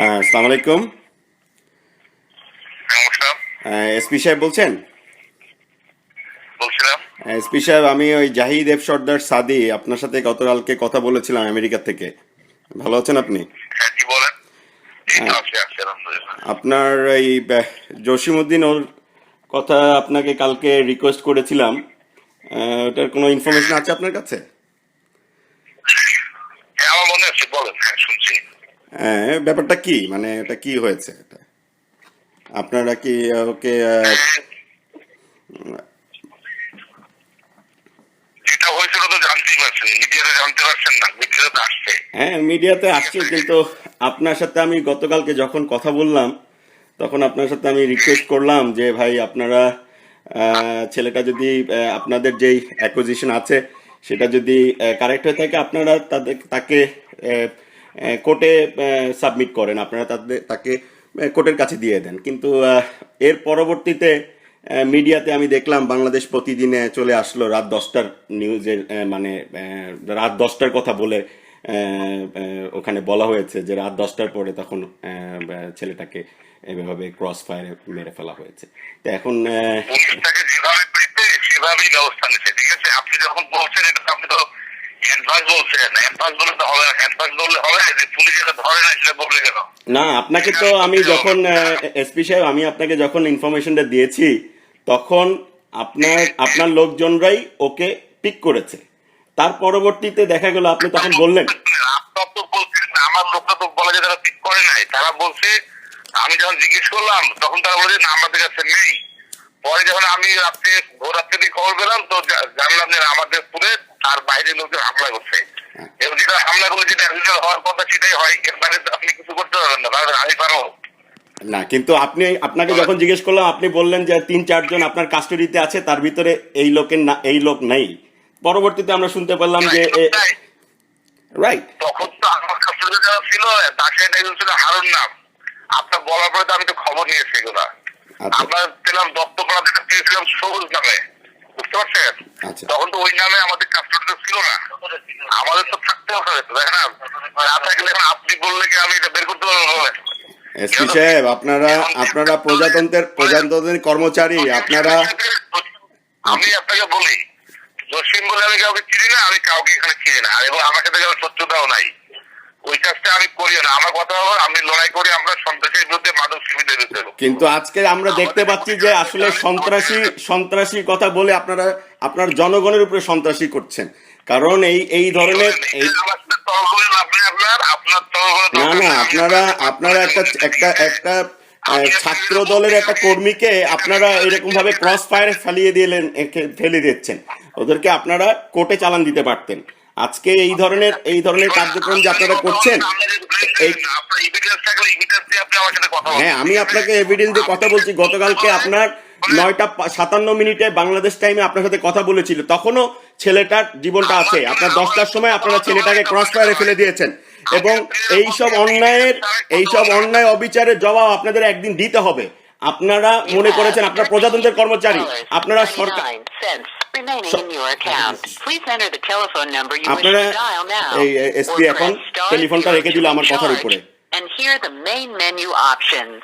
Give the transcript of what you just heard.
হ্যাঁ আসসালামু আলাইকুম। এসপি সাহেব বলছেন? এসপি সাহেব আমি ওই জাহিদ এফ সর্দার সাদি আপনার সাথে গতকালকে কথা বলেছিলাম আমেরিকা থেকে। ভালো আছেন আপনি? হ্যাঁ তো আছি আছি আপনার এই জসিমউদ্দিন ওর কথা আপনাকে কালকে রিকোয়েস্ট করেছিলাম। ওটার কোনো ইনফরমেশন আছে আপনার কাছে? হ্যাঁ আমার মনে আছে বলেন। হ্যাঁ শুনছি। ব্যাপারটা কি? মানে এটা কি হয়েছে এটা? আপনারা কি ওকে যেটা হয়েছিল তো জানতেই পারছেন মিডিয়াতে জানতে পারছেন না মিডিয়াতে আসছে। হ্যাঁ মিডিয়াতে আসছে কিন্তু আপনার সাথে আমি গতকালকে যখন কথা বললাম তখন আপনার সাথে আমি রিকোয়েস্ট করলাম যে ভাই আপনারা ছেলেটা যদি আপনাদের যেই অ্যাকুজিশন আছে সেটা যদি কারেক্ট হয়ে থাকে আপনারা তাদের তাকে কোর্টে সাবমিট করেন। আপনারা তাদের তাকে কোর্টের কাছে দিয়ে দেন। কিন্তু এর পরবর্তীতে মিডিয়াতে আমি দেখলাম, বাংলাদেশ প্রতিদিনে চলে আসলো রাত দশটার নিউজের মানে রাত দশটার কথা বলে ওখানে বলা হয়েছে যে রাত দশটার পরে তখন ছেলেটাকে এভাবে ক্রস ফায়ারে মেরে ফেলা হয়েছে। তো এখন সেভাবেই ব্যবস্থা নিচ্ছে ঠিক আছে, আপনি যখন বলছেন, এটা আপনি তো না আপনাকে তো আমি যখন এসপি সাহেব আমি আপনাকে যখন ইনফরমেশনটা দিয়েছি তখন আপনার আপনার লোকজনরাই ওকে পিক করেছে। তার পরবর্তীতে দেখা গেল আপনি তখন বললেন। আমার লোকটা তো বলে যে তারা ঠিক করে নাই। তারা বলছে আমি যখন জিজ্ঞেস করলাম তখন তারা বলে যে না আমাদের কাছে নেই। পরে যখন আমি রাত্রে ভোর রাত্রে খবর পেলাম তো জানলাম যে আমাদের তার লোকজন হামলা করছে। এবং যেটা হামলা করলে যেটা হওয়ার কথা সেটাই হয় এর বাইরে তো আপনি কিছু করতে পারবেন না তাহলে আমি পারব। না কিন্তু আপনি আপনাকে যখন জিজ্ঞেস করলাম আপনি বললেন যে তিন চারজন আপনার কাস্টডিতে আছে তার ভিতরে এই লোকের না এই লোক নেই। পরবর্তীতে আমরা শুনতে পারলাম যে রাইট তখন তো আমার কাছে যারা ছিল তার সাথে একজন ছিল হারুন নাম। আপনার বলার পরে তো আমি তো খবর নিয়েছি এগুলা। আচ্ছা। আমরা পেলাম দত্তপাড়া থেকে পেয়েছিলাম সবুজ নামে। বুঝতে পারছেন? আচ্ছা। তখন তো ওই নামে আমাদের ছিল না। আমাদের তো থাকতে হবে দেখেন না? থাকলে এখন আপনি বললে কি আমি এটা বের করতে পারব এসপি সাহেব আপনারা আপনারা প্রজাতন্ত্রের প্রজাতন্ত্রের কর্মচারী আপনারা আমি আপনাকে বলি জসিম বলে আমি কাউকে চিনি না আমি কাউকে এখানে চিনি না আর এবং আমার সাথে কারও শত্রুতাও নাই। ওই কাজটা আমি করি না। আমার কথা হলো আমি লড়াই করি আমরা সন্ত্রাসের বিরুদ্ধে কিন্তু আজকে আমরা দেখতে পাচ্ছি যে আসলে সন্ত্রাসী সন্ত্রাসী কথা বলে আপনারা আপনার জনগণের উপরে সন্ত্রাসী করছেন। কারণ এই এই ধরনের না না আপনারা আপনারা একটা একটা একটা ছাত্র দলের একটা কর্মীকে আপনারা এরকম ভাবে ক্রস ফায়ারে ফেলিয়ে দিলেন ফেলে দিচ্ছেন। ওদেরকে আপনারা কোর্টে চালান দিতে পারতেন। আজকে এই ধরনের এই ধরনের কার্যক্রম যে আপনারা করছেন হ্যাঁ আমি আপনাকে এভিডেন্স দিয়ে কথা বলছি। গতকালকে আপনার নয়টা সাতান্ন মিনিটে বাংলাদেশ টাইমে আপনার সাথে কথা বলেছিল। তখনও ছেলেটার জীবনটা আছে। আপনার দশটার সময় আপনারা ছেলেটাকে ক্রস ফায়ারে ফেলে দিয়েছেন। এবং এই সব অন্যায়ের এই সব অন্যায় অবিচারের জবাব আপনাদের একদিন দিতে হবে। আপনারা মনে করেছেন আপনার প্রজাতন্ত্রের কর্মচারী। আপনারা সরকার remaining So- in your account. Please enter the telephone number you wish আপনারা to dial now. এই এসপি or এখন press star টেলিফোনটা zero রেখে to দিল আমার কথার recharge. উপরে And here are the main menu options.